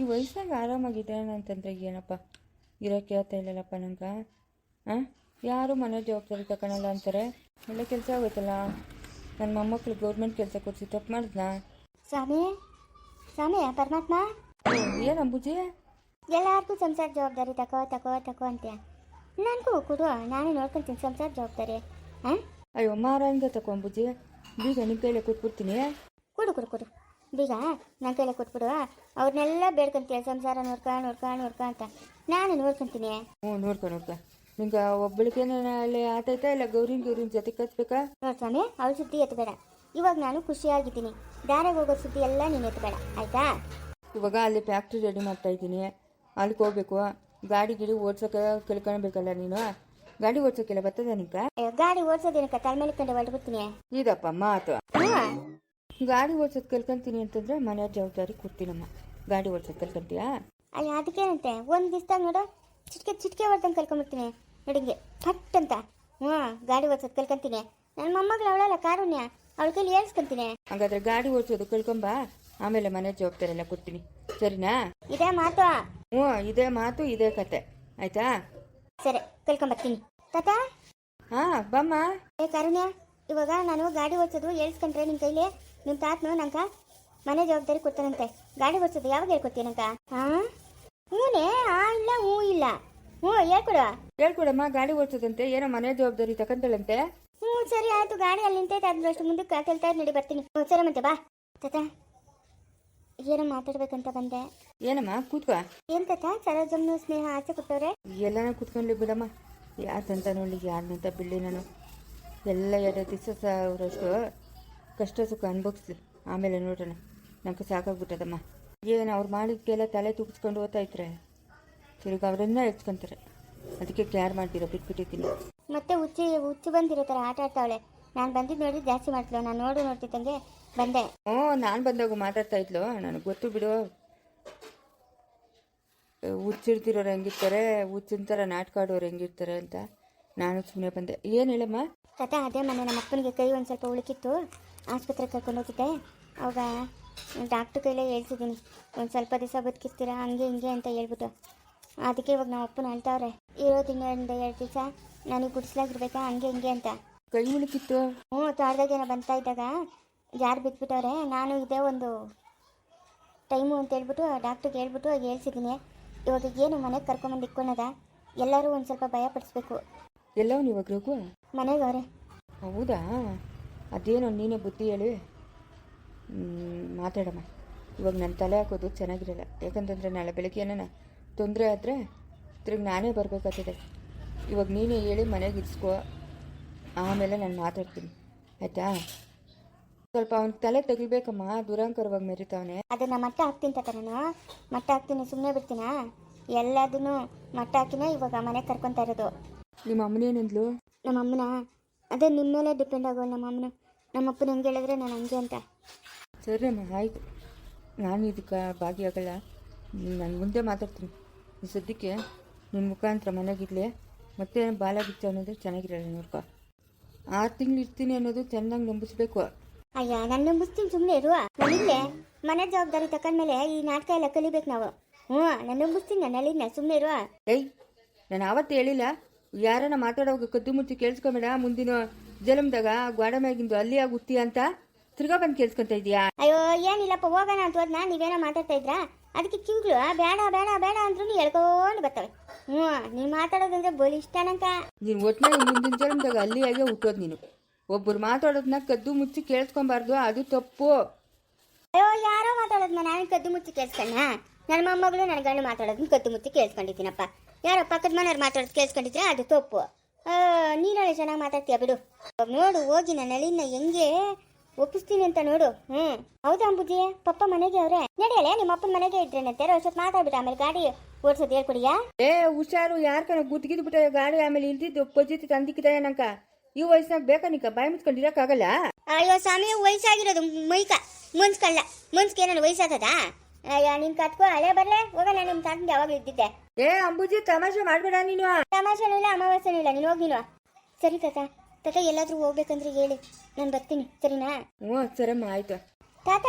ಈ ವಯಸ್ಸಾಗ ಆರಾಮಾಗಿದ್ದಾನೆ ಅಂತಂದ್ರೆ ಏನಪ್ಪ? ಇರೋಕ್ಕೆ ಹೇಳ್ತಾ ಇಲ್ಲಲ್ಲಪ್ಪ ನಂಗೆ? ಹಾಂ ಯಾರು ಮನೆ ಜವಾಬ್ದಾರಿ ತಗೊಳಲ್ಲ ಅಂತಾರೆ. ಒಳ್ಳೆ ಕೆಲಸ ಆಗೋಯ್ತಲ್ಲ? ನನ್ನ ಮೊಮ್ಮಕ್ಳು ಗೌರ್ಮೆಂಟ್ ಕೆಲಸ ಕೊಡಿಸಿ ತಪ್ಪು ಮಾಡಿದ್ನಾ? ಸ್ವಾಮಿ ಸ್ವಾಮಿ ಪರಮಾತ್ಮ. ಏನು ಅಂಬುಜಿ? ಎಲ್ಲರಿಗೂ ಸಂಸಾರ ಜವಾಬ್ದಾರಿ ತಕೋ ತಕೋ ತಕೋ ಅಂತೆ ನನಗೂ ಕೊಡು ನಾನು ನೋಡ್ಕೊಂತೀನಿ ಸಂಸಾರ ಜವಾಬ್ದಾರಿ. ಹಾಂ ಅಯ್ಯೋ ಮಾರಾಯಂಗೆ ತಕೊ ಅಂಬುಜಿ. ಬೀಗ ನಿಮ್ಮ ಕೈಲೇ ಕೊಟ್ಬಿಡ್ತೀನಿ. ಕೊಡು ಕೊಡು ಕೊಡು. ಬೀಗ ನನ್ನ ಕೈಲೇ ಕೊಟ್ಬಿಡು. ಅವ್ರನ್ನೆಲ್ಲ ಬೇಡ್ಕೊಂತೀಯ ಸಂಸಾರ ನೋಡ್ಕ ನೋಡ್ಕ ನೋಡ್ಕ ಅಂತ. ನಾನು ನೋಡ್ಕೊಂತೀನಿ. ಹ್ಞೂ ನೋಡ್ಕೊ ನೋಡ್ಕ. ನಿಂಗೆ ಒಬ್ಬಳಿಗೆ ಅಲ್ಲಿ ಆತೈತಾ ಇಲ್ಲ? ಗೌರಿನ ಗೌರಿನ ಜೊತೆ ಕತ್ಬೇಕಾ ನೋಡ್ ಸ್ವಾಮಿ ಅವ್ರ ಸುದ್ದಿ ಎತ್ತಬೇಡ ಇವಾಗ ನಾನು ಖುಷಿಯಾಗಿದ್ದೀನಿ. ದಾರಿಗೆ ಹೋಗೋ ಸುದ್ದಿ ಎಲ್ಲ ನೀನು ಎತ್ತಬೇಡ ಆಯ್ತಾ? ಇವಾಗ ಅಲ್ಲಿ ಫ್ಯಾಕ್ಟ್ರಿ ರೆಡಿ ಮಾಡ್ತಾ ಇದ್ದೀನಿ. ಅಲ್ಲಿಗೆ ಹೋಗ್ಬೇಕು. ಗಾಡಿ ಗಿಡಿ ಓಡ್ಸೋಕೆ ಕಲ್ಕೊಳ್ಬೇಕಲ್ಲ ನೀನು? ಗಾಡಿ ಓಡ್ಸೋಕ್ಕೆಲ್ಲ ಬರ್ತದ ನಿಂಗೆ? ಗಾಡಿ ಓಡಿಸೋದೇನಕ್ಕ? ತಲೆ ಮೇಲೆ ಕಂಡು ಹೊರಡ್ಬಿಡ್ತೀನಿ ಇದಪ್ಪ ಮಾತು. ಗಾಡಿ ಓಡ್ಸೋದು ಕಲ್ಕೊಂತೀನಿ ಅಂತಂದ್ರೆ ಮನೆ ಜವಾಬ್ದಾರಿ ಕೊಡ್ತೀನಮ್ಮ. ಗಾಡಿ ಓಡ್ಸೋದು ಕಲ್ಕೊಂತೀಯಾ? ಅಯ್ಯ ಅದಕ್ಕೇನಂತೆ ಒಂದು ದಿವಸ ನೋಡು ಚಿಟ್ಕೆ ಚಿಟ್ಕೆ ಹೊಡ್ದಂಗೆ ಕಲ್ಕೊಂಬರ್ತೀನಿ ನಡಿಗೆ ಫಟ್ ಅಂತ. ಹ್ಞೂ ಗಾಡಿ ಓಡ್ಸೋದು ಕಲ್ಕೊಂತೀನಿ. ನನ್ನ ಮೊಮ್ಮಗಳು ಅವಳಲ್ಲ ಕಾರುಣ್ಯ. ಅವಳ ಕೈಲಿ ಹೇಳ್ಸ್ಕೊಂತೀನಿ ಹಾಗಾದ್ರೆ ಗಾಡಿ ಓಡಿಸೋದು ಕಲ್ಕೊಂಬ ಆಮೇಲೆ ಮನೆ ಜವಾಬ್ದಾರಿ ಎಲ್ಲ ಕೊಡ್ತೀನಿ. ಸರಿನಾ? ಇದೇ ಮಾತು. ಹ್ಞೂ ಇದೇ ಮಾತು ಇದೇ ಕತೆ. ಆಯ್ತಾ? ಸರಿ ಕಲ್ಕೊಂಬರ್ತೀನಿ ತಾತ? ಹಾಂ ಬಮ್ಮ. ಏ ಕಾರುಣ್ಯ ಇವಾಗ ನಾನು ಗಾಡಿ ಓಡಿಸೋದು ಏಳ್ಸ್ಕೊಂಡ್ರೆ ನಿನ್ನ ಕೈಲಿ ನಿಮ್ಮ ತಾತನು ನಂಕ ಮನೆ ಜವಾಬ್ದಾರಿ ಕೊಡ್ತಾನಂತೆ. ಗಾಡಿ ಓಡಿಸೋದು ಯಾವಾಗ ಹೇಳ್ಕೊಡ್ತೀನಂಕ ಹಾಂ ಹ್ಞೂನೇ ಆ ಇಲ್ಲ ಹ್ಞೂ ಇಲ್ಲ. ಹ್ಞೂ ಹೇಳ್ಕೊಡ ಹೇಳ್ಕೊಡಮ್ಮ ಗಾಡಿ ಓಡಿಸೋದಂತೆ ಏನೋ ಮನೆ ಜವಾಬ್ದಾರಿ ತಗೊಂತಾಳಂತೆ ಹ್ಞೂ ಸರಿ ಆಯ್ತು ಗಾಡಿ ಅಲ್ಲಿ ನಿಂತೈತೆ ಅದ್ರ ಅಷ್ಟು ಮುಂದಕ್ಕೆ ಕೇಳ್ತಾ ನಡಿ ಬರ್ತೀನಿ. ಹ್ಞೂ ಸರಿ ಮತ್ತೆ ಬಾ. ತಾತ ಏನೋ ಮಾತಾಡ್ಬೇಕಂತ ಬಂದೆ. ಏನಮ್ಮ ಕೂತ್ಕೋ. ಏನ್ ತಾತ ಸರೋಜಮ್ಮನ ಸ್ನೇಹ ಆಚೆ ಕೊಟ್ಟವ್ರೆ? ಎಲ್ಲಾನು ಕೂತ್ಕೊಂಡ್ಲಿ ಬಿಡಮ್ಮ. ಯಾರ್ದಂತ ನೋಡ್ಲಿ ಯಾರ್ದಂತ ಬಿಡ್ಲಿ ನಾನು. ಎಲ್ಲ ಎರಡು ದಿವಸ ಅವರಷ್ಟು ಕಷ್ಟ ಸುಖ ಅನುಭವಿಸು ಆಮೇಲೆ ನೋಡೋಣ. ನಮ್ಗೆ ಸಾಕಾಗ್ಬಿಟ್ಟದಮ್ಮ. ಏನು ಅವ್ರು ಮಾಡಿದ್ಕೆಲ್ಲ ತಲೆ ತೂಗಿಸ್ಕೊಂಡು ಓದ್ತಾ ಇದ್ರೆ ತಿರುಗಿ ಅವರನ್ನ ಹೆಚ್ಕೊಂತಾರೆ ಅದಕ್ಕೆ ಕೇರ್ ಮಾಡ್ತೀರೋ ಬಿಟ್ಬಿಟ್ಟಿದ್ದೀನಿ. ಮತ್ತೆ ಹುಚ್ಚಿ ಹುಚ್ಚು ಬಂದಿರೋ ಥರ ಆಟ ಆಡ್ತಾವಳೆ. ನಾನು ಬಂದಿದ್ದು ನೋಡಿ ಜಾಸ್ತಿ ಮಾಡ್ತಾಳೆ ನಾನು ನೋಡು ನೋಡ್ತಿದ್ದಂಗೆ ಬಂದೆ. ಹ್ಞೂ ನಾನು ಬಂದಾಗ ಮಾತಾಡ್ತಾ ಇದ್ಲು. ನನಗೆ ಗೊತ್ತು ಬಿಡು. ಹುಚ್ಚಿಡ್ತಿರೋರು ಹೆಂಗಿರ್ತಾರೆ ಹುಚ್ಚಿನ ಥರ ನಾಟಕ ಆಡೋರು ಹೆಂಗಿರ್ತಾರೆ ಅಂತ. ನಾನು ಸುಮ್ಮನೆ ಬಂದೆ. ಏನು ಹೇಳಮ್ಮ? ತಾತ ಅದೇ ಮನೆ ನಮ್ಮ ಅಪ್ಪನಿಗೆ ಕೈ ಒಂದು ಸ್ವಲ್ಪ ಉಳಿಕಿತ್ತು. ಆಸ್ಪತ್ರೆಗೆ ಕರ್ಕೊಂಡು ಹೋಗಿದ್ದೆ. ಅವಾಗ ಡಾಕ್ಟ್ರ್ ಕೈಲೇ ಹೇಳ್ತಿದ್ದೀನಿ ಒಂದು ಸ್ವಲ್ಪ ದಿವಸ ಬದುಕಿರ್ತೀರಾ ಹಂಗೆ ಹಿಂಗೆ ಅಂತ ಹೇಳ್ಬಿಟ್ಟು. ಅದಕ್ಕೆ ಇವಾಗ ನಮ್ಮ ಅಪ್ಪನ ಹೇಳ್ತಾವ್ರೆ ಇರೋ ತಿಂಗಳಿಂದ ಎರಡು ದಿವಸ ನನಗೆ ಗುಡಿಸ್ಲಾಗಿರ್ಬೇಕಾ ಹಂಗೆ ಹಿಂಗೆ ಅಂತ. ಕೈ ಮುಳುಕಿತ್ತು ಹ್ಞೂ ತೋಟದಾಗೇನೋ ಬಂತಾ ಇದ್ದಾಗ ಯಾರು ಬಿದ್ದುಬಿಟ್ಟವ್ರೆ ನಾನು ಇದೇ ಒಂದು ಟೈಮು ಅಂತ ಹೇಳ್ಬಿಟ್ಟು ಡಾಕ್ಟ್ರಿಗೆ ಹೇಳ್ಬಿಟ್ಟು ಹೇಳ್ಸಿದ್ದೀನಿ ಇವಾಗ ಏನು ಮನೆಗೆ ಕರ್ಕೊಂಬಂದು ಇಕ್ಕೊಳದ ಎಲ್ಲರೂ ಒಂದು ಸ್ವಲ್ಪ ಭಯ ಪಡಿಸ್ಬೇಕು. ಎಲ್ಲವೂ ನೀವು ರಘು? ಮನೆಗಾರೆ. ಹೌದಾ? ಅದೇನೋ ನೀನೇ ಬುದ್ಧಿ ಹೇಳಿ. ಮಾತಾಡಮ್ಮ. ಇವಾಗ ನನ್ನ ತಲೆ ಹಾಕೋದು ಚೆನ್ನಾಗಿರಲ್ಲ. ಯಾಕಂತಂದರೆ ನಾಳೆ ಬೆಳಗ್ಗೆ ಏನಾನ ತೊಂದರೆ ಆದರೆ ತಿರುಗಿ ನಾನೇ ಬರಬೇಕಾಗ್ತದೆ. ಇವಾಗ ನೀನೇ ಹೇಳಿ ಮನೆಗೆ ಇಸ್ಕೋ ಆಮೇಲೆ ನಾನು ಮಾತಾಡ್ತೀನಿ. ಆಯಿತಾ? ಸ್ವಲ್ಪ ಅವ್ನ ತಲೆ ತೆಗಿಬೇಕಮ್ಮ. ದುರಂಕರವಾಗಿ ಮೆರಿತಾವನೆ. ಅದನ್ನ ಮಟ್ಟ ಹಾಕ್ತೀನಿ ತಾತ ನಾನು ಮಟ್ಟ ಹಾಕ್ತೀನಿ ಸುಮ್ಮನೆ ಬಿಡ್ತೀನಾ? ಎಲ್ಲದನ್ನು ಮಟ್ಟ ಹಾಕಿನೇ ಇವಾಗ ಮನೆಗೆ ಕರ್ಕೊಂತ ಇರೋದು. ನಿಮ್ಮ ಅಮ್ಮನ ಏನಂದ್ಲು? ನಮ್ಮ ಅಮ್ಮನ? ಅದೇ ನಿಮ್ಮ ಮೇಲೆ ಡಿಪೆಂಡ್ ಆಗೋಲ್ಲ ನಮ್ಮ ಅಮ್ಮನ. ನಮ್ಮ ಅಪ್ಪನ ಹಂಗೆ ಹೇಳಿದ್ರೆ ನಾನು ಹಂಗೆ ಅಂತ. ಸರಿ ಅಮ್ಮ ಆಯಿತು. ನಾನು ಇದಕ್ಕೆ ಭಾಗಿಯಾಗಲ್ಲ. ನಾನು ಮುಂದೆ ಮಾತಾಡ್ತೀನಿ. ಈ ಸದ್ಯಕ್ಕೆ ನಿನ್ನ ಮುಖಾಂತರ ಮನೆಗಿರಲಿ ಮತ್ತೆ ಬಾಲ ಬಿಚ್ಚ ಅನ್ನೋದು ಚೆನ್ನಾಗಿರಲ್ಲ ನೋಡ್ಕೊ. ಆರು ತಿಂಗಳು ಇರ್ತೀನಿ ಅನ್ನೋದು ಚೆನ್ನಾಗಿ ನಂಬಿಸ್ಬೇಕು. ಅಯ್ಯ ನಾನು ನಂಬಿಸ್ತೀನಿ ಸುಮ್ಮನೆ ಇರುವ ನಾನಿಲ್ಲೇ ಮನೆ ಜವಾಬ್ದಾರಿ ತಕೊಂಡ್ಮೇಲೆ ಈ ನಾಟಕ ಎಲ್ಲ ಕಲಿಬೇಕು ನಾವು. ಹ್ಞೂ ನಾನು ನಂಬಿಸ್ತೀನಿ ನಾನು ಅಲ್ಲಿ ಸುಮ್ಮನೆ ಇರುವ ಏಯ್ ನಾನು ಆವತ್ತು ಹೇಳಿಲ್ಲ. ಯಾರನ್ನ ಮಾತಾಡೋವಾಗ ಕದ್ದು ಮುಚ್ಚಿ ಕೇಳಿಸ್ಕೊಂಬೇಡ ಮುಂದಿನ ಜಲಮ್ದಾಗ ಗ್ವಾಡಮ್ಯಾಗಿಂದು ಮ್ಯಾಗಿಂದು ಅಲ್ಲಿ ಆಗುತ್ತಿ ಹುಟ್ಟಿ ಅಂತ ತಿರ್ಗಾ ಬಂದು ಕೇಳಿಸ್ಕೊಂತ ಇದೀಯಾ ಅಯ್ಯೋ ಏನಿಲ್ಲಪ್ಪ ಹೋಗೋಣ ಅಂತ ಹೋದ್ನ? ನೀವೇನೋ ಮಾತಾಡ್ತಾ ಇದ್ರಾ? ಅದಕ್ಕೆ ಕಿಂಗ್ಳು ಬೇಡ ಬೇಡ ಬೇಡ ಅಂದ್ರೂ ಹೇಳ್ಕೊಂಡು ಬರ್ತವೆ. ಹ್ಞೂ ನೀನು ಮಾತಾಡೋದಂದ್ರೆ ಬೋಲಿ ಇಷ್ಟನಂತ. ನೀನು ಒಟ್ಟಿನಲ್ಲಿ ಮುಂದಿನ ಜಲಮ್ದಾಗ ಅಲ್ಲಿ ಆಗಿ ಹುಟ್ಟೋದು ನೀನು. ಒಬ್ಬರು ಮಾತಾಡೋದನ್ನ ಕದ್ದು ಮುಚ್ಚಿ ಕೇಳಿಸ್ಕೊಬಾರ್ದು ಅದು ತಪ್ಪು. ಅಯ್ಯೋ ಯಾರೋ ಮಾತಾಡೋದನ್ನ ನಾನು ಕದ್ದು ಮುಚ್ಚಿ ಕೇಳಿಸ್ಕೊಂಡ ನನ್ನ ಮೊಮ್ಮಗಳು ನನ್ನ ಗಂಡು ಮಾತಾಡೋದನ್ನ ಕದ್ದು ಮುಚ್ಚಿ ಕೇಳಿಸ್ಕೊಂಡಿದ್ದೀನಪ್ಪ. ಯಾರೋ ಪಕ್ಕದ ಮನೆಯವ್ರು ಮಾತಾಡೋದು ಕೇಳಿಸ್ಕೊಂಡಿದ್ರೆ ಅದು ತಪ್ಪು. ನೀನೊಳ್ಳೆ ಚೆನ್ನಾಗಿ ಮಾತಾಡ್ತೀಯ ಬಿಡು. ನೋಡು ಹೋಗಿ ನನ್ನ ಅಳಿನ ಹೆಂಗೆ ಒಪ್ಪಿಸ್ತೀನಿ ಅಂತ ನೋಡು. ಹ್ಞೂ ಹೌದಾ ಅಂಬುಜಿ? ಪಪ್ಪ ಮನೆಗೆ ಅವ್ರೆ. ನಡೆಯಲ್ಲ ನಿಮ್ಮ ಅಪ್ಪನ ಮನೆಗೆ ಇದ್ರೇನಂತೆ ವರ್ಷ ಮಾತಾಡ್ಬಿಟ್ಟು ಆಮೇಲೆ ಗಾಡಿ ಓಡಿಸೋದು ಹೇಳ್ಕೊಡಿಯಾ? ಏ ಹುಷಾರು ಯಾರ ಕಣ ಗುತ್ತಿಗಿದ್ ಬಿಟ್ಟ ಗಾಡಿ ಆಮೇಲೆ ಇಲ್ದಿದ್ದು ಪೊಜಿತಿ ತಂದಿಕ್ಕಿದ ನಂಕ? ಈ ವಯಸ್ಸಾಗ ಬೇಕಾ ನಿಕ? ಬಾಯಿ ಮುಚ್ಕೊಂಡಿರಕ್ಕಾಗಲ್ಲ ಅಯ್ಯೋ ಸ್ವಾಮಿ ವಯಸ್ಸಾಗಿರೋದು ಮೈಕ ಮುನ್ಸ್ಕಲ್ಲ. ಮುನ್ಸ್ಕೇನ ವಯಸ್ಸಾಗದ ಅಯ್ಯ ನಿನ್ ಕತ್ಕೋ ಅಲೆ ಬರ್ಲೆ. ಹೋಗೋಣ ನಿಮ್ಮ ತಂದೆ ಯಾವಾಗ ಇದ್ದಿದ್ದೆ. ಏ ಅಂಬುಜಿ ತಮಾಷೆ ಮಾಡ್ಬೇಡ ನೀನು. ತಮಾಷೆನೂ ಇಲ್ಲ ಅಮಾವಾಸ್ಯನೂ ಇಲ್ಲ. ನೀನು ಹೋಗಿ ನೀನು. ಸರಿ ತಾತ. ತಾತ ಎಲ್ಲಾದ್ರೂ ಹೋಗ್ಬೇಕಂದ್ರೆ ಹೇಳಿ. ನಾನು ಬರ್ತೀನಿ. ಸರಿನಾ? ಹ್ಞೂ ಸರಮ್ಮ ಆಯ್ತು. ತಾತ!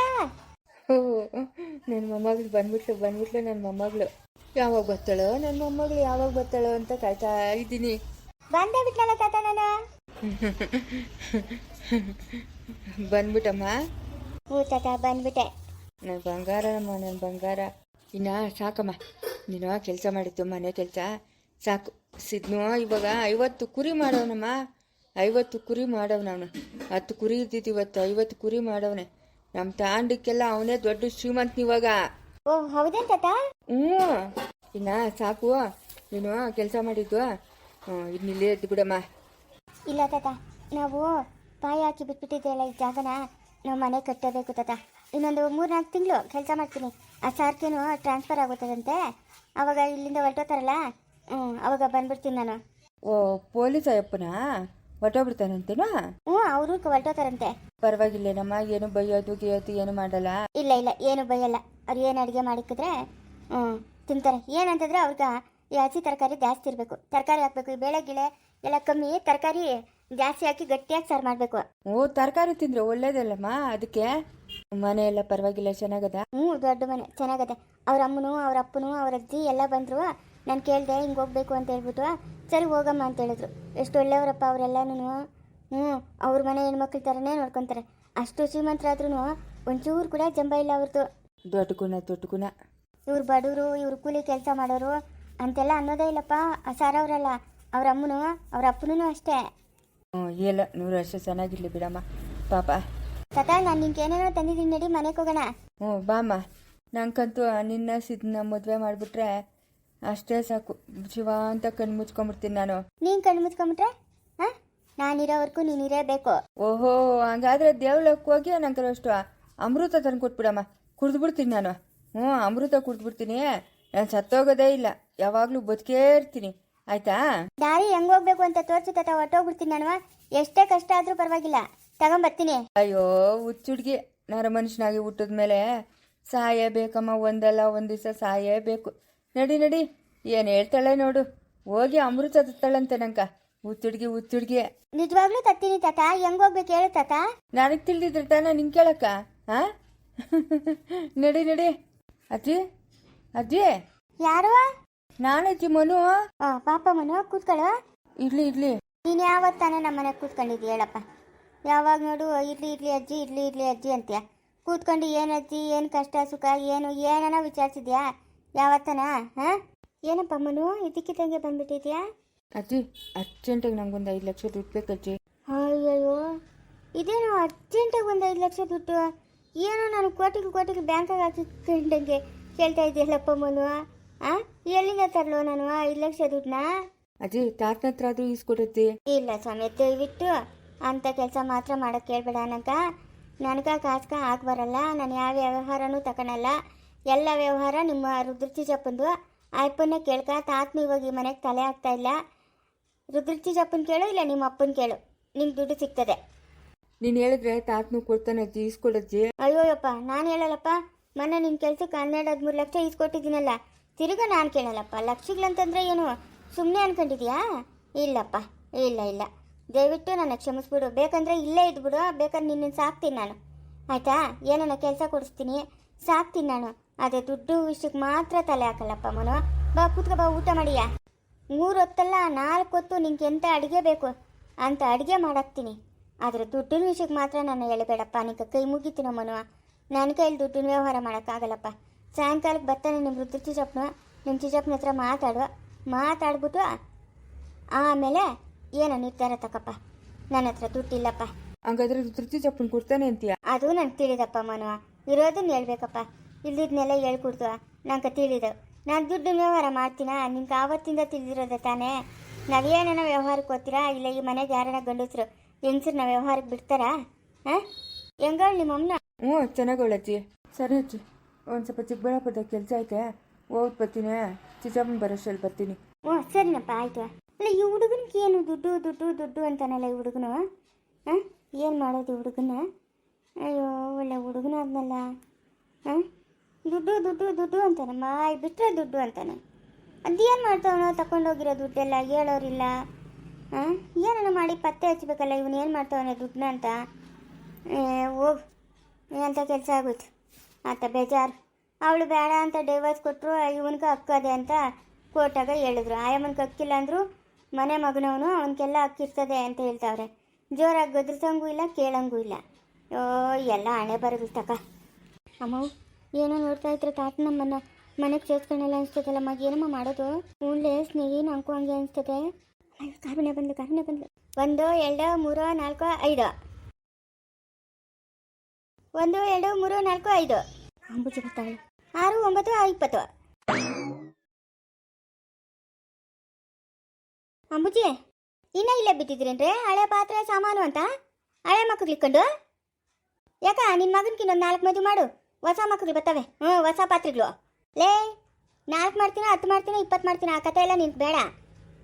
ನನ್ನ ಮೊಮ್ಮಗಳು ಬಂದ್ಬಿಟ್ಲು ಬಂದ್ಬಿಟ್ಲು ನನ್ನ ಮೊಮ್ಮಗಳು. ಯಾವಾಗ ಬರ್ತಾಳೋ? ನನ್ನ ಮೊಮ್ಮಗಳು ಯಾವಾಗ ಬರ್ತಾಳೋ ಅಂತ ಕಾಯ್ತಾ ಇದ್ದೀನಿ. ಬಂದೇ ಬಿಟ್ನಲ್ಲ ತಾತ ನಾನು? ಬಂದ್ಬಿಟ್ಟಮ್ಮ? ಹ್ಞೂ ತಾತ ಬಂದ್ಬಿಟ್ಟೆ. ನನ್ನ ಬಂಗಾರಮ್ಮ ನನ್ನ ಬಂಗಾರ. ಇನ್ನ ಸಾಕಮ್ಮ. ನೀನು ಕೆಲಸ ಮಾಡಿದ್ದು ಮನೆ ಕೆಲಸ? ಸಾಕು. ಸಿದ್ನು ಇವಾಗ ಐವತ್ತು ಕುರಿ ಮಾಡವನಮ್ಮ ಐವತ್ತು ಕುರಿ ಮಾಡವನ ಅವನು. ಹತ್ತು ಕುರಿ ಇದ್ದಿದ್ದು ಇವತ್ತು ಐವತ್ತು ಕುರಿ ಮಾಡವನೆ. ನಮ್ಮ ತಾಂಡಕ್ಕೆಲ್ಲ ಅವನೇ ದೊಡ್ಡ ಶ್ರೀಮಂತ ಇವಾಗ. ಓ ಹೌದೇನ್ ತಾತ? ಹ್ಞೂ. ಇನ್ನ ಸಾಕು. ನೀನು ಕೆಲಸ ಮಾಡಿದ್ದು? ಇನ್ನಿಲ್ಲೇ ಎದ್ದು ಬಿಡಮ್ಮ. ಇಲ್ಲ ತಾತ. ನಾವು ಬಾಯಿ ಹಾಕಿ ಬಿಟ್ಬಿಟ್ಟಿದ್ದೆಲ್ಲ ಈ ಜಾಗನ ನಾವು ಮನೆ ಕಟ್ಟಬೇಕು ತಾತ. ಇನ್ನೊಂದು ಮೂರ್ನಾಲ್ಕು ತಿಂಗಳು ಕೆಲಸ ಮಾಡ್ತೀನಿ. ಆ ಸಾರ್ಕೇನು ಟ್ರಾನ್ಸ್ಫರ್ ಆಗುತ್ತದಂತೆ? ಅವಾಗ ಇಲ್ಲಿಂದ ಹೊರಟೋತಾರಲ್ಲ ಹ್ಞೂ ಅವಾಗ ಬಂದ್ಬಿಡ್ತೀನಿ ನಾನು. ಓ ಪೊಲೀಸ್ ಅಯ್ಯಪ್ಪನ? ಹೊಟ್ಟೋಗ್ಬಿಡ್ತಾನಂತೇನಾ ಹ್ಞೂ ಅವರು ಹೊರಟೋತಾರಂತೆ ಪರವಾಗಿಲ್ಲೇನಮ್ಮ ಏನು ಬೈಯೋದು ಗಿಯೋದು ಏನು ಮಾಡಲ್ಲ. ಇಲ್ಲ ಇಲ್ಲ ಏನು ಬೈಯಲ್ಲ. ಅವ್ರು ಏನು ಅಡುಗೆ ಮಾಡಿಕ್ಕಿದ್ರೆ ಹ್ಞೂ ತಿಂತಾರೆ. ಏನಂತಂದ್ರೆ ಅವ್ರಿಗೆ ಈ ಹಸಿ ತರಕಾರಿ ಜಾಸ್ತಿ ಇರಬೇಕು. ತರಕಾರಿ ಹಾಕಬೇಕು ಈ ಬೇಳೆ ಗಿಳೆ ಎಲ್ಲ ಕಮ್ಮಿ ತರಕಾರಿ ಜಾಸ್ತಿ ಹಾಕಿ ಗಟ್ಟಿಯಾಗಿ ಸಾರು ಮಾಡಬೇಕು. ಓ ತರಕಾರಿ ತಿಂದ್ರೆ ಒಳ್ಳೇದಲ್ಲಮ್ಮ ಅದಕ್ಕೆ? ಮನೆ ಎಲ್ಲ ಪರವಾಗಿಲ್ಲ ಚೆನ್ನಾಗದ? ಹ್ಞೂ ದೊಡ್ಡ ಮನೆ ಚೆನ್ನಾಗದ. ಅವ್ರ ಅಮ್ಮನು ಅವ್ರ ಅಪ್ಪನು ಅವ್ರ ಅಜ್ಜಿ ಎಲ್ಲ ಬಂದರು. ನಾನು ಕೇಳಿದೆ ಹಿಂಗೆ ಹೋಗ್ಬೇಕು ಅಂತ ಹೇಳ್ಬಿಟ್ಟು ಸರಿ ಹೋಗಮ್ಮ ಅಂತ ಹೇಳಿದ್ರು. ಎಷ್ಟು ಒಳ್ಳೆಯವರಪ್ಪ ಅವರೆಲ್ಲನೂ ಹ್ಞೂ ಅವ್ರ ಮನೆ ಹೆಣ್ಮಕ್ಳ ಥರನೇ ನೋಡ್ಕೊತಾರೆ. ಅಷ್ಟು ಶ್ರೀಮಂತರಾದ್ರೂ ಒಂಚೂರು ಕೂಡ ಜಂಬ ಇಲ್ಲ ಅವ್ರದ್ದು ದೊಡ್ಡ ಗುಣ ದೊಡ್ಡ ಗುಣ ಇವ್ರು ಬಡವರು ಇವ್ರು ಕೂಲಿ ಕೆಲಸ ಮಾಡೋರು ಅಂತೆಲ್ಲ ಅನ್ನೋದೇ ಇಲ್ಲಪ್ಪ. ಸಾರವ್ರಲ್ಲ ಅವ್ರ ಅಮ್ಮನು ಅವ್ರ ಅಪ್ಪನೂ ಅಷ್ಟೇ. ಹ್ಞೂ ಇಲ್ಲ ನೂರು ವರ್ಷ ಚೆನ್ನಾಗಿರ್ಲಿ ಬಿಡಮ್ಮ. ಪಾಪ. ತತ ನಾನು ನಿಂಗೆ ಏನೇನೋ ತಂದಿದ್ದೀನಿ ನಡಿ ಮನೆಗೆ ಹೋಗೋಣ. ಹ್ಞೂ ಬಾಮ್ಮ. ನಂಗಂತೂ ನಿನ್ನ ಸಿದ್ನ ಮದುವೆ ಮಾಡಿಬಿಟ್ರೆ ಅಷ್ಟೇ ಸಾಕು. ಶಿವ ಅಂತ ಕಣ್ಣು ಮುಚ್ಕೊಂಡ್ಬಿಡ್ತೀನಿ ನಾನು. ನೀನು ಕಣ್ಣು ಮುಚ್ಕೊಂಬಿಟ್ರೆ ಹಾಂ? ನಾನಿರೋವರೆಗೂ ನೀನು ಇರಬೇಕು. ಓಹೋ ಹಂಗಾದ್ರೆ ದೇವ್ಲಕ್ಕೆ ಹೋಗಿ ನಂಗೆ ಅಷ್ಟು ಅಮೃತ ತಂದು ಕೊಟ್ಬಿಡಮ್ಮ. ಕುಡಿದ್ಬಿಡ್ತೀನಿ ನಾನು. ಹ್ಞೂ ಅಮೃತ ಕುಡಿದ್ಬಿಡ್ತೀನಿ. ನಾನು ಸತ್ತೋಗೋದೇ ಇಲ್ಲ. ಯಾವಾಗಲೂ ಬದುಕೇ ಇರ್ತೀನಿ. ಆಯ್ತಾ? ದಾರಿ ಹೆಂಗೋಗ್ಬೇಕು ಅಂತ ತೋರ್ಸು ತಾತ ಹೊಟ್ಟೋಗ್ಬಿಡ್ತೀನಿ ನಾನು ಎಷ್ಟೇ ಕಷ್ಟ ಆದ್ರೂ ಪರವಾಗಿಲ್ಲ. ತಗೊಂಬರ್ತೀನಿ ಅಯ್ಯೋ ಹುಚ್ಚುಡ್ಗಿ ನರ ಮನುಷ್ಯನಾಗಿ ಹುಟ್ಟಿದ ಮೇಲೆ ಸಾಯಬೇಕಮ್ಮ ಒಂದಲ್ಲ ಒಂದು ದಿವಸ ಸಾಯಬೇಕು. ನಡಿ ನಡಿ. ಏನು ಹೇಳ್ತಾಳೆ ನೋಡು. ಹೋಗಿ ಅಮೃತ ತತ್ತಾಳಂತೆ ನಂಕ ಹುಚ್ಚುಡ್ಗಿ ಹುಚ್ಚುಡ್ಗಿ ನಿಜವಾಗ್ಲೂ ತತ್ತೀನಿ ತಾತ. ಹೆಂಗ್ ಹೋಗ್ಬೇಕು ಹೇಳು ತಾತ. ನನಗೆ ತಿಳಿದಿದ್ರೆ ತಾನ ನಿಂಗೆ ಕೇಳಕ್ಕ ಹಾ ನಡಿ ನಡಿ. ಅಜ್ಜಿ ಅಜ್ಜಿ. ಯಾರು? ನಾನಜ್ಜಿ ಮನು. ಆ, ಪಾಪ ಮನು ಕೂತ್ಕೊಳ್ಳೋ. ಇರ್ಲಿ ಇರ್ಲಿ. ನೀನು ಯಾವತ್ತಾನೆ ನಮ್ಮನೆ ನಮ್ಮ ಮನೆಗೆ ಕೂತ್ಕೊಂಡಿದ್ದಿ ಹೇಳಪ್ಪ. ಯಾವಾಗ ನೋಡು ಇರ್ಲಿ ಇರ್ಲಿ ಅಜ್ಜಿ ಇರ್ಲಿ ಇರ್ಲಿ ಅಜ್ಜಿ ಅಂತೀಯ. ಕೂತ್ಕೊಂಡು ಏನು ಅಜ್ಜಿ ಏನು ಕಷ್ಟ ಸುಖ ಏನು ಏನನ ವಿಚಾರಿಸಿದ್ಯಾ? ಯಾವತ್ತನ ಹಾಂ? ಏನಪ್ಪ ಮನು ಇದಕ್ಕಿದ್ದಂಗೆ ಬಂದ್ಬಿಟ್ಟಿದ್ಯಾ? ಅಜ್ಜಿ ಅರ್ಜೆಂಟಾಗಿ ನಂಗೊಂದು ಐದು ಲಕ್ಷ ದುಡ್ಡು ಬೇಕು ಅಜ್ಜಿ. ಅಯ್ಯೋ ಇದೇನೋ ಅರ್ಜೆಂಟಾಗಿ ಒಂದು ಐದು ಲಕ್ಷ ದುಡ್ಡು? ಏನೋ ನಾನು ಕೋಟಿಗೆ ಕೋಟಿಗೆ ಬ್ಯಾಂಕಾಗಿ ಹಾಕಿಕೊಂಡಂಗೆ ಕೇಳ್ತಾ ಇದೆಯಲ್ಲಪ್ಪ ಮನು ಆ ಎಲ್ಲಿಂದ ತರಲೋ ನಾನು ಐದು ಲಕ್ಷ ದುಡ್ಡನ್ನ? ಅಜ್ಜಿ ತಾತನ ಹತ್ರ ಆದರೂ ಇಸ್ಕೊಡುತ್ತೆ ಇಲ್ಲ ಸ್ವಾಮಿ ದಯವಿಟ್ಟು ಅಂಥ ಕೆಲಸ ಮಾತ್ರ ಮಾಡೋಕ್ಕೆ ಕೇಳಬೇಡ ನನಗ ನನಗ ಕಾಸ್ಕ ಆಗಿ ಬರಲ್ಲ ನಾನು ಯಾವ ವ್ಯವಹಾರನೂ ತಗೊಳಲ್ಲ ಎಲ್ಲ ವ್ಯವಹಾರ ನಿಮ್ಮ ರುದ್ರತಿ ಜಪ್ಪಂದು ಅಪ್ಪನ್ನೇ ಕೇಳ್ಕ ತಾತ್ನ ಇವಾಗ ಈ ಮನೆಗೆ ತಲೆ ಆಗ್ತಾ ಇಲ್ಲ. ರುದ್ರತಿ ಜಪ್ಪನ್ ಕೇಳು ಇಲ್ಲ ನಿಮ್ಮ ಅಪ್ಪನ ಕೇಳು. ನಿಮ್ಗೆ ದುಡ್ಡು ಸಿಗ್ತದೆ. ನೀನು ಹೇಳಿದ್ರೆ ತಾತನು ಕೊಡ್ತಾನೆ ಅಜ್ಜಿ ಈಸ್ಕೊಡಜ್ಜಿ ಅಯ್ಯೋಯಪ್ಪ ನಾನು ಹೇಳಲ್ಲಪ್ಪ. ಮೊನ್ನೆ ನಿನ್ನ ಕೆಲ್ಸಕ್ಕೆ ಹನ್ನೆರಡು ಹದಿಮೂರು ಲಕ್ಷ ಈಸ್ಕೊಟ್ಟಿದ್ದೀನಲ್ಲ. ತಿರುಗ ನಾನು ಕೇಳಲ್ಲಪ್ಪ. ಲಕ್ಷಗಳಂತಂದ್ರೆ ಏನು ಸುಮ್ಮನೆ ಅನ್ಕೊಂಡಿದ್ಯಾ? ಇಲ್ಲಪ್ಪ ಇಲ್ಲ ಇಲ್ಲ. ದಯವಿಟ್ಟು ನನ್ನ ಕ್ಷಮಿಸ್ಬಿಡು. ಬೇಕಂದ್ರೆ ಇಲ್ಲೇ ಇದ್ಬಿಡು. ಬೇಕಾದ್ರೆ ನಿನ್ನ ಸಾಕ್ತೀನಿ ನಾನು. ಆಯ್ತಾ? ಏನನ್ನ ಕೆಲಸ ಕೊಡಿಸ್ತೀನಿ? ಸಾಕ್ತೀನಿ ನಾನು. ಅದೇ ದುಡ್ಡು ವಿಷಯಕ್ಕೆ ಮಾತ್ರ ತಲೆ ಹಾಕಲ್ಲಪ್ಪ ಮನು. ಬಾ, ಕೂತ್ಕೊ, ಬಾ, ಊಟ ಮಾಡಿಯಾ? ಮೂರು ಹೊತ್ತಲ್ಲ, ನಾಲ್ಕು ಹೊತ್ತು ನಿಂಗೆ ಎಂತ ಅಡುಗೆ ಬೇಕು? ಅಂತ ಅಡುಗೆ ಮಾಡಾಕ್ತೀನಿ. ಆದರೆ ದುಡ್ಡಿನ ವಿಷಯಕ್ಕೆ ಮಾತ್ರ ನಾನು ಹೇಳಬೇಡಪ್ಪ. ನಿಂಗೆ ಕೈ ಮುಗಿತೀನೋ ಮನುವ ನನ್ನ ಕೈಯಲ್ಲಿ ದುಡ್ಡಿನ ವ್ಯವಹಾರ ಮಾಡೋಕ್ಕಾಗಲ್ಲಪ್ಪ. ಸಾಯಂಕಾಲಕ್ಕೆ ಬರ್ತಾನೆ ನಿಮ್ಮ ರುದ್ರ ಚಿಚಪ್ಪನ ನಿಮ್ಮ ಚಿಚಪ್ಪನ ಹತ್ರ ಮಾತಾಡು. ಮಾತಾಡ್ಬಿಟ್ಟು ಆಮೇಲೆ ಏನೋ ನಿರ್ಧಾರ ತಕಪ್ಪ? ನನ್ನ ಹತ್ರ ದುಡ್ಡಿಲ್ಲಪ್ಪ. ಹಂಗಾದ್ರೆ ತೃಪ್ತಿ ಚಪ್ಪನ್ ಕೊಡ್ತಾನೆ ಅಂತೀಯ? ಅದು ನಂಗೆ ತಿಳಿದಪ್ಪ ಮನುವ. ಇರೋದನ್ನ ಹೇಳ್ಬೇಕಪ್ಪ. ಇಲ್ಲಿದ್ನೆಲ್ಲ ಹೇಳ್ಕೊಡ್ತು. ನಂಗೆ ತಿಳಿದು. ನಾನು ದುಡ್ಡು ವ್ಯವಹಾರ ಮಾಡ್ತೀನ? ನಿಂಗೆ ಆವತ್ತಿಂದ ತಿಳಿದಿರೋದ ತಾನೇ? ನವೇನ ವ್ಯವಹಾರಕ್ಕೆ ಹೋಗ್ತೀರಾ? ಇಲ್ಲ ಈ ಮನೆಗೆ ಯಾರನ್ನ ಗಂಡಸ್ರು ಹೆಂಗಸ್ರನ್ನ ವ್ಯವಹಾರಕ್ಕೆ ಬಿಡ್ತಾರಾ? ಹಾಂ? ಹೆಂಗಳ ನಿಮ್ಮ ಅಮ್ಮನ? ಹ್ಞೂ ಚೆನ್ನಾಗಿ ಸರಿ ಅಜ್ಜಿ. ಒಂದು ಸ್ವಲ್ಪ ಚಿಕ್ಕಬಳ್ಳಾಪುರದ ಕೆಲಸ ಐತೆ. ಹೋಗಿ ಬರ್ತೀನಿ. ಚಿಕ್ಕಮ್ಮನ ಬರೋಷ್ಟಲ್ಲಿ ಬರ್ತೀನಿ. ಹ್ಞೂ ಸರಿನಪ್ಪ ಆಯಿತು. ಅಲ್ಲ ಈ ಹುಡುಗನಿಗೆ ಏನು ದುಡ್ಡು ದುಡ್ಡು ದುಡ್ಡು ಅಂತಾನಲ್ಲ ಈ ಹುಡುಗನು? ಹಾಂ ಏನು ಮಾಡೋದು ಈ ಹುಡುಗನ? ಅಯ್ಯೋ, ಒಳ್ಳೆ ಹುಡುಗನ ಆದ್ನಲ್ಲ. ಹಾಂ ದುಡ್ಡು ದುಡ್ಡು ದುಡ್ಡು ಅಂತಾನೆ. ಮಾಯ್ ಬಿಟ್ಟರೆ ದುಡ್ಡು ಅಂತಾನೆ. ಅದೇನು ಮಾಡ್ತಾವನೋ ತಗೊಂಡೋಗಿರೋ ದುಡ್ಡೆಲ್ಲ ಹೇಳೋರಿಲ್ಲ. ಹಾಂ ಏನನ್ನ ಮಾಡಿ ಪತ್ತೆ ಹಚ್ಬೇಕಲ್ಲ, ಇವನು ಏನು ಮಾಡ್ತಾವನೆ ದುಡ್ಡನ್ನ ಅಂತ? ಹೋಗು. ಅಂತ ಕೆಲಸ ಆಗೋಯ್ತು? ಆತ ಬೇಜಾರು. ಅವಳು ಬೇಡ ಅಂತ ಡೈವರ್ಸ್ ಕೊಟ್ಟರು ಇವನ್ಗೆ ಅಕ್ಕದೆ ಅಂತ ಕೋರ್ಟಾಗ ಹೇಳಿದ್ರು. ಆಯಮ್ಮನಿಗೆ ಅಕ್ಕಿಲ್ಲ ಅಂದ್ರು ಮನೆ ಮಗನವನು ಅವನಿಗೆಲ್ಲ ಅಕ್ಕಿರ್ತದೆ ಅಂತ ಹೇಳ್ತಾವ್ರೆ. ಜೋರಾಗಿ ಗದ್ರಸಂಗೂ ಇಲ್ಲ ಕೇಳಂಗೂ ಇಲ್ಲ. ಓ ಎಲ್ಲ ಹಣೆ ಬರೋದು ತಕ. ಅಮ್ಮವು ಏನೋ ನೋಡ್ತಾ ಇದ್ರೆ ತಾತ ನಮ್ಮನ್ನ ಮನೆಗೆ ಸೇರ್ಸ್ಕೊಳಲ್ಲ ಅನ್ಸ್ತದಲ್ಲ ಮಗ ಏನಮ್ಮ ಮಾಡೋದು? ಹ್ಞೂಲೆ ಸ್ನೇಹಿ ನಂಕು ಹಂಗೆ ಅನಿಸ್ತದೆ. ಕಾಬಿನ ಬಂದ್ಲು ಕಾರುಣ್ಯ ಬಂದ್ಲು. ಒಂದು ಎರಡು ಮೂರು ನಾಲ್ಕು ಐದು. ಒಂದು ಎರಡು ಮೂರು ನಾಲ್ಕು ಐದು. ಅಂಬುಜಿ ಬರ್ತಾಳೆ. ಆರು ಒಂಬತ್ತು ಇಪ್ಪತ್ತು. ಅಂಬುಜಿ ಇನ್ನ ಇಲ್ಲೇ ಬಿದ್ದಿದ್ರೇನ್ರಿ ಹಳೆ ಪಾತ್ರೆ, ಸಾಮಾನು ಅಂತ? ಹಳೆ ಮಕ್ಕಳು ಇಕ್ಕೊಂಡು ಯಾಕ ನಿನ್ನ ಮಗನ್ಕಿನ್ನೊಂದು ನಾಲ್ಕು ಮದುವೆ ಮಾಡು. ಹೊಸ ಮಕ್ಕಳು ಬರ್ತವೆ. ಹ್ಞೂ ಹೊಸ ಪಾತ್ರೆಗಳು. ಲೇ, ನಾಲ್ಕು ಮಾಡ್ತೀನ, ಹತ್ತು ಮಾಡ್ತೀನ, ಇಪ್ಪತ್ತು ಮಾಡ್ತೀನ? ಆ ಕಥೆ ಎಲ್ಲ ನಿನ್ಗೆ ಬೇಡ.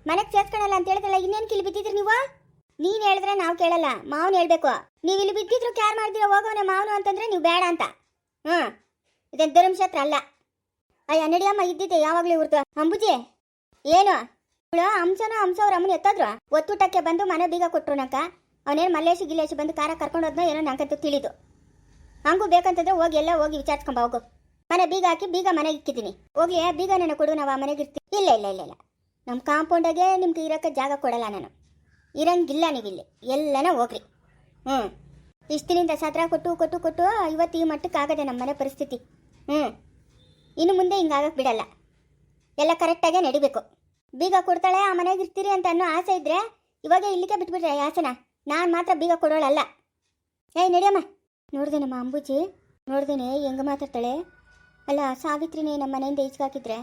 ಮನೆಗೆ ಸೇರ್ಸ್ಕೊಳಲ್ಲ ಅಂತ ಹೇಳಿದ್ರಲ್ಲ, ಇನ್ನೇನು ಕಿಲ್ ಬಿದ್ದಿದ್ರಿ ನೀವು? ನೀನು ಹೇಳಿದ್ರೆ ನಾವು ಕೇಳಲ್ಲ, ಮಾವನ್ ಹೇಳಬೇಕು. ನೀವು ಇಲ್ಲಿ ಬಿದ್ದಿದ್ರು ಕ್ಯಾರ್ ಮಾಡ್ದಿರೋ ಹೋಗೋನೆ ಮಾವನು ಅಂತಂದ್ರೆ ನೀವು ಬೇಡ ಅಂತ. ಹ್ಞೂ ಇದೇನು ಧರ್ಮಶಾಸ್ತ್ರ ಅಲ್ಲ. ಅಯ್ಯ ನಡಿಯಮ್ಮ ಇದ್ದಿದ್ದೆ ಯಾವಾಗಲೂ ಇವ್ರದ್ದು ಅಂಬುಜಿ, ಏನು? ಇವಳು ಹಂಸನೋ ಹಂಸ ಅವ್ರ ಅಮ್ಮನ ಎತ್ತದ್ರು. ಒತ್ತೂಟಕ್ಕೆ ಬಂದು ಮನೆ ಬೀಗ ಕೊಟ್ರು ನಕ್ಕ ಅವನೇನು ಮಲ್ಲೇಶಿ ಗಿಲೇಶಿ ಬಂದು ಕಾರ ಕರ್ಕೊಂಡು ಹೋದ್ನೋ ಏನೋ ನಂಗಂತೂ ತಿಳಿದು. ಹಂಗೂ ಬೇಕಂತಂದ್ರೆ ಹೋಗಿ ಎಲ್ಲ ಹೋಗಿ ವಿಚಾರಿಸ್ಕೊಂಬ, ಹೋಗು. ಮನೆ ಬೀಗ ಹಾಕಿ ಬೀಗ ಮನೆಗೆ ಇಕ್ಕಿದ್ದೀನಿ ಹೋಗ್ಲಿ ಬೀಗ ನೆನೆ ಕೊಡು, ನಾವು ಆ ಮನೆಗೆ ಇರ್ತೀವಿ. ಇಲ್ಲ ಇಲ್ಲ ಇಲ್ಲ ಇಲ್ಲ. ನಮ್ಮ ಕಾಂಪೌಂಡಾಗೆ ನಿಮ್ಗೆ ಇರೋಕ್ಕೆ ಜಾಗ ಕೊಡಲ್ಲ ನಾನು. ಇರಂಗಿಲ್ಲ ನೀವಿಲ್ಲಿ. ಎಲ್ಲನ ಹೋಗ್ರಿ ಹ್ಞೂ. ಇಷ್ಟಿನಿಂದ ಸತ್ರ ಕೊಟ್ಟು ಕೊಟ್ಟು ಕೊಟ್ಟು ಇವತ್ತು ಈ ಮಟ್ಟಕ್ಕೆ ಆಗದೆ ನಮ್ಮ ಮನೆ ಪರಿಸ್ಥಿತಿ. ಹ್ಞೂ. ಇನ್ನು ಮುಂದೆ ಹಿಂಗಾಗಕ್ಕೆ ಬಿಡಲ್ಲ. ಎಲ್ಲ ಕರೆಕ್ಟಾಗೆ ನಡಿಬೇಕು. ಬೀಗ ಕೊಡ್ತಾಳೆ, ಆ ಮನೆಗೆ ಇರ್ತೀರಿ ಅಂತ ಅನ್ನೋ ಆಸೆ ಇದ್ರೆ ಇವಾಗ ಇಲ್ಲಿಗೆ ಬಿಟ್ಬಿಟ್ರೆ ಯಾಸನ ನಾನು ಮಾತ್ರ ಬೀಗ ಕೊಡೋಳಲ್ಲ. ಏಯ್, ನಡಿಯಮ್ಮ. ನೋಡ್ದೇನಮ್ಮ ಅಂಬೂಜಿ, ನೋಡ್ದೇನೆ ಹೆಂಗೆ ಮಾತಾಡ್ತಾಳೆ. ಅಲ್ಲ, ಸಾವಿತ್ರಿನೇ ನಮ್ಮ ಮನೆಯಿಂದ ಈಜ್ಗಾಕಿದ್ರೆ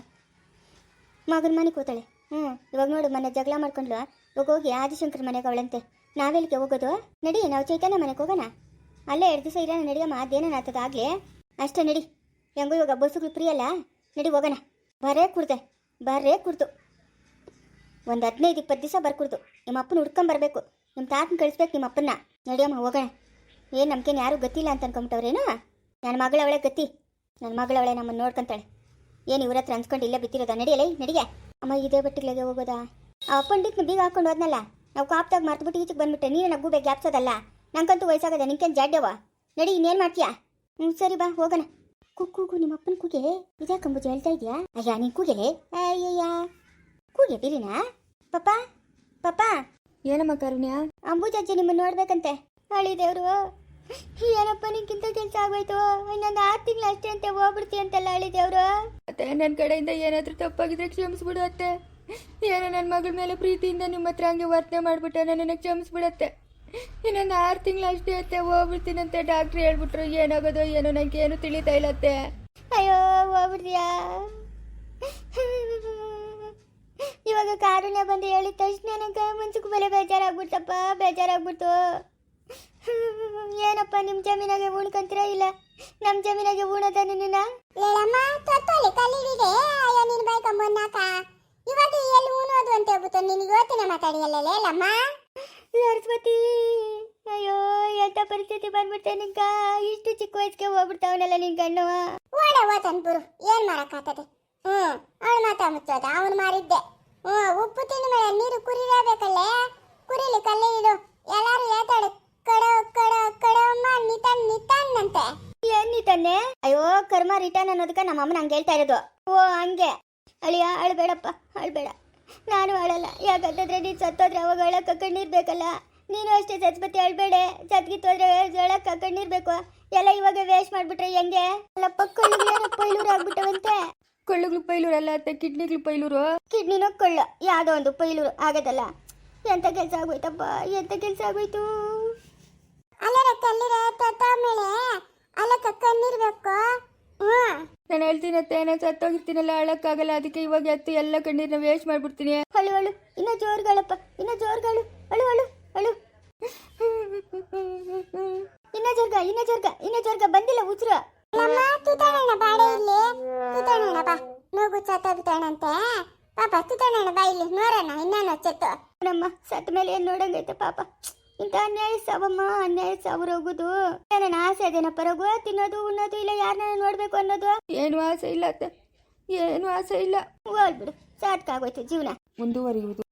ಮಗನ ಮನೆ ಕೂತಾಳೆ ಹ್ಞೂ ಇವಾಗ ನೋಡು ಮನೆ ಜಗಳ ಮಾಡ್ಕೊಂಡ್ಲು. ಇವಾಗ ಹೋಗಿ ಆದಿಶಂಕರ್ ಮನೆಗೆ ಅವಳಂತೆ. ನಾವೆಲ್ಲಿಗೆ ಹೋಗೋದು? ನಡಿ, ನಾವು ಚೈತನ್ಯ ಮನೆಗೆ ಹೋಗೋಣ. ಅಲ್ಲೇ ಎರಡು ದಿವಸ ಇರೋಣ ನಡಿಯಮ್ಮ, ಅದೇನೇನು ಆಗ್ತದ ಆಗಲಿ? ಅಷ್ಟೇ ನಡಿ. ಹೆಂಗೋ ಇವಾಗ ಬಸ್ಸುಗಳು ಫ್ರೀ ಅಲ್ಲ. ನಡಿ, ಹೋಗೋಣ. ಬರೇ ಕುಡ್ದೆ. ಬರೇ ಕುಡ್ದು. ಒಂದು ಹದಿನೈದು, ಇಪ್ಪತ್ತು ದಿವಸ ಬರ್ಕುಡ್ದು. ನಿಮ್ಮ ಅಪ್ಪನ ಹುಡ್ಕೊಂಬರ್ಬೇಕು ನಿಮ್ಮ ತಾತನ ಕಳಿಸ್ಬೇಕು ನಿಮ್ಮ ಅಪ್ಪನ್ನ. ನಡಿಯಮ್ಮ ಹೋಗೋಣ. ಏನು, ನಮ್ಗೇನು ಯಾರೂ ಗೊತ್ತಿಲ್ಲ ಅಂತ ಅನ್ಕೊಂಬಿಟ್ಟವ್ರೇನು ನನ್ನ ಮಗಳವಳೆ ಗತಿ. ನನ್ನ ಮಗಳವಳೆ ನಮ್ಮನ್ನು ನೋಡ್ಕೊಂತಾಳೆ. ಏನು ಇವ್ರ ಹತ್ರ ಅನ್ಸ್ಕೊಂಡು ಇಲ್ಲೇ ಬಿತ್ತಿರೋದ ನಡಿಯಲೇ? ನಡಿಗೆ ಅಮ್ಮ, ಇದೇ ಬಟ್ಟಿಗಳಿಗೆ ಹೋಗೋದಾ? ಆ ಅಪ್ಪಂಡಿತ್ನ ಬೀಗ ಹಾಕೊಂಡು ಹೋದ್ನಲ್ಲ? ನಾವು ಕಾಪ್ದಾಗ ಮರ್ತುಬಿಟ್ಟು ಈಚೆಗೆ ಬಂದ್ಬಿಟ್ಟೆ. ನೀನು ನಗು ಬೇಗ ಗ್ಯಾಪ್ಸೋದಲ್ಲ? ನಂಗಂತೂ ವಯಸ್ಸಾಗದೆ ನಿಂಕೇನು ಜಾಡ್ಯವ ನಡಿ, ಇನ್ನೇನು ಮಾಡ್ತೀಯಾ? ಹ್ಞೂ ಸರಿ ಬಾ, ಹೋಗೋಣ. ಕೂಗು ನಿಮ್ಮ ಅಪ್ಪನ ಕೂಗೆ? ಇದ್ಯಾಕಂಬುಜಿ ಹೇಳ್ತಾ ಇದೆಯಾ? ಅಯ್ಯ, ನೀನು ಕೂಗೆ? ಅಯ್ಯಯ್ಯ. ಕೂಗೆ, ಬಿರಿನಾ? ಪಪ್ಪ ಪಪ್ಪ. ಏನಮ್ಮ ಕರುಣ್ಯ? ಅಂಬುಜಜ್ಜಿ ನಿಮ್ಮನ್ನು ನೋಡ್ಬೇಕಂತೆ. ಹಳಿ ದೇವ್ರು. ಏನಪ್ಪ ನಿನ್ಗಿಂತ ಕೆಲಸ ಆಗೋಯ್ತು. ಇನ್ನೊಂದು ಆರು ತಿಂಗಳು ಅಷ್ಟೇ ಅಂತೆ ಹೋಗ್ಬಿಡ್ತಿ ಅಂತಲ್ಲ ಹಳಿ ದೇವ್ರು. ಅತ್ತೆ ನನ್ನ ಕಡೆಯಿಂದ ಏನಾದರೂ ತಪ್ಪಾಗಿದ್ರೆ ಕ್ಷಮಿಸ್ಬಿಡು ಅತ್ತೆ. ಏನೋ ನನ್ನ ಮಗಳ ಮೇಲೆ ಪ್ರೀತಿಯಿಂದ ನಿಮ್ಮ ಹತ್ರ ಹಂಗೆ ವರ್ತನೆ ಮಾಡಿಬಿಟ್ಟೆ ನನ್ನನ್ನು ಕ್ಷಮಿಸ್ಬಿಡತ್ತೆ. ಇನ್ನೊಂದು ಆರು ತಿಂಗಳು ಅಷ್ಟೇ ಅತ್ತೆ ಹೋಗ್ಬಿಡ್ತೀನಂತೆ ಡಾಕ್ಟ್ರ್ ಹೇಳ್ಬಿಟ್ರು ಏನಾಗೋದು ಏನೋ ನನಗೆ ಏನು ತಿಳಿತಾ ಇಲ್ಲತ್ತೆ ಅಯ್ಯೋ ಇವಾಗ ಕಾರುಣ್ಯ ಬಂದು ಹೇಳಿದ ತಕ್ಷಣ ನನಗೆ ಮನ್ಸಿಗೆ ಬೆಲೆ ಬೇಜಾರಾಗ್ಬಿಡ್ತಪ್ಪ ಬೇಜಾರಾಗ್ಬಿಡ್ತು. ಏನಪ್ಪ ನಿಮ್ಮ ಜಮೀನಾಗೆ ಉಣ್ಕಂತೀರಾ ಇಲ್ಲ? ನಮ್ಮ ಜಮೀನಾಗೆ ಉಣದ ನಿನ್ನ? ಹೇಳಮ್ಮ ತೊತ್ತೋಲಿ ಕಲ್ಲಿಡಿದೆ ಅಯ್ಯ ನೀನು ಮೊನ್ನಾಕ ಇವಾಗ ಎಲ್ಲಿ ಉಣೋದು ಅಂತ ಹೇಳ್ಬಿಟ್ಟು ನಿನಗೆ ಯೋಚನೆ ಮಾತಾಡಿಯಲ್ಲ ಹೇಳಮ್ಮ? ಸರಸ್ವತಿ ಅಯ್ಯೋ ಎಂತ ಪರಿಸ್ಥಿತಿ ಬಂದ್ಬಿಟ್ಟೆ ನಿಂಗ? ಇಷ್ಟು ಚಿಕ್ಕ ವಯಸ್ಸಿಗೆ ಹೋಗ್ಬಿಡ್ತಾವನಲ್ಲ ನಿನ್ ಗಣ್ಣು ಓಡ ಓತನ್ ಬರು ಏನ್ ಮಾಡಕ್ಕಾಗ್ತದೆ? ಹ್ಮ್ ಅವಳು ಮಾತಾ ಮುಚ್ಚೋದ ಅವನು ಮಾರಿದ್ದೆ. ಉಪ್ಪು ತಿಂದ ಮೇಲೆ ನೀರು ಕುರಿರಬೇಕಲ್ಲೇ ಕುರಿಲಿ ಕಲ್ಲೆ ಇಡು ಎಲ್ಲಾರು ಹೇಳ್ತಾಳೆ ಕಡ ಕಡ ಕಡಮ್ಮ ನಿತನ್ ಅಂತೆ. ಏನ್ ನೀ ತಂದೆ ಅಯ್ಯೋ, ಕರ್ಮ, ರಿಟರ್ನ್ ಅನ್ನೋದಕ್ಕೆ ನಮ್ಮ ಅಮ್ಮನ ಹಂಗೆ ಹೇಳ್ತಾ ಇರೋದು. ಓ, ಹಂಗೆ. ಅಳಿಯ ಅಳ್ಬೇಡಪ್ಪ ಅಳ್ಬೇಡ ನಾನು ಅಳಲ್ಲ ಯಾಕಂತಂದ್ರೆ ನೀನು ಸತ್ತೋದ್ರೆ ಅವಾಗ ಅಳಕ್ಕ ಕಣ್ಣೀರ್ ಬೇಕಲ್ಲ ನೀನು ಅಷ್ಟೇ ಸತ್ಪತಿ ಅಳ್ಬೇಡ ಸತ್ಗಿತ್ತೋದ್ರೆ ಅಳಕ್ಕ ಕಣ್ಣೀರ್ ಬೇಕು ಎಲ್ಲ ಇವಾಗ ವೇಸ್ಟ್ ಮಾಡ್ಬಿಟ್ರೆ ಹೆಂಗೆ? ಎಲ್ಲ ಪಕ್ಕ ಪೈಲೂರು ಆಗ್ಬಿಟ್ಟವಂತೆ. ಕೊಳ್ಳುಗಳು ಪೈಲೂರು ಅಲ್ಲ ಅತ್ತೆ ಕಿಡ್ನಿಗಳು ಪೈಲೂರು? ಕಿಡ್ನಿನೋ ಕಳ್ಳ ಯಾವುದೋ ಒಂದು ಪೈಲೂರು ಆಗದಲ್ಲ. ಎಂತ ಕೆಲಸ ಆಗೋಯ್ತಪ್ಪ ಎಂತ ಕೆಲಸ ಆಗೋಯ್ತು? ಅಲ್ಲರ ಕಲ್ಲಿರ ತೊತ್ತ ಮೇಲೆ ಅಲ್ಲಕ್ಕ ಕಣ್ಣಿರ್ಬೇಕು ನಾನು ಹೇಳ್ತೀನಿ ಅತ್ತೆ ನಾನು ಸತ್ತೋಗಿರ್ತೀನಲ್ಲ ಅಳಕ್ಕಾಗಲ್ಲ ಅದಕ್ಕೆ ಇವಾಗ ಎತ್ತು ಎಲ್ಲ ಕಣ್ಣೀರನ್ನ ವೇಸ್ಟ್ ಮಾಡ್ಬಿಡ್ತೀನಿ. ಅಳು ಅಳು ಇನ್ನ ಜೋರ್ಗಳಪ್ಪ ಇನ್ನ ಜೋರ್ಗಳು ಅಳು ಅಳು ಅಳು. ಇನ್ನ ಜೋರ್ಗ ಇನ್ನ ಜೋರ್ಗ ಇನ್ನ ಜೋರ್ಗ ಬಂದಿಲ್ಲ ಉಸಿರು. ತುತಣ್ಣ ಬಾ ಇಲ್ಲಿ ನೋಡೋಣ ಇನ್ನೇನು ಚೆತ್ತು ನಮ್ಮ ಸತ್ತ ಮೇಲೆ ಏನ್ ನೋಡಂಗೈತೆ ಪಾಪ. ಇಂತ ಅನ್ಯಾಯ ಸಾವಮ್ಮ ಅನ್ಯಾಯ ಸಾವು ಹೋಗುದು. ನನ್ನ ಆಸೆ ಅದೇನಪ್ಪ ರಘು ತಿನ್ನೋದು ಉಣ್ಣೋದು ಇಲ್ಲ ಯಾರನ್ನ ನೋಡ್ಬೇಕು ಅನ್ನೋದು? ಏನು ಆಸೆ ಇಲ್ಲ ಅತ್ತೆ ಏನು ಆಸೆ ಇಲ್ಲ. ಹೋಗ್ಬಿಡು ಸಾತ್ಕಾಗೋಯ್ತು ಜೀವನ. ಮುಂದುವರಿಯುವುದು.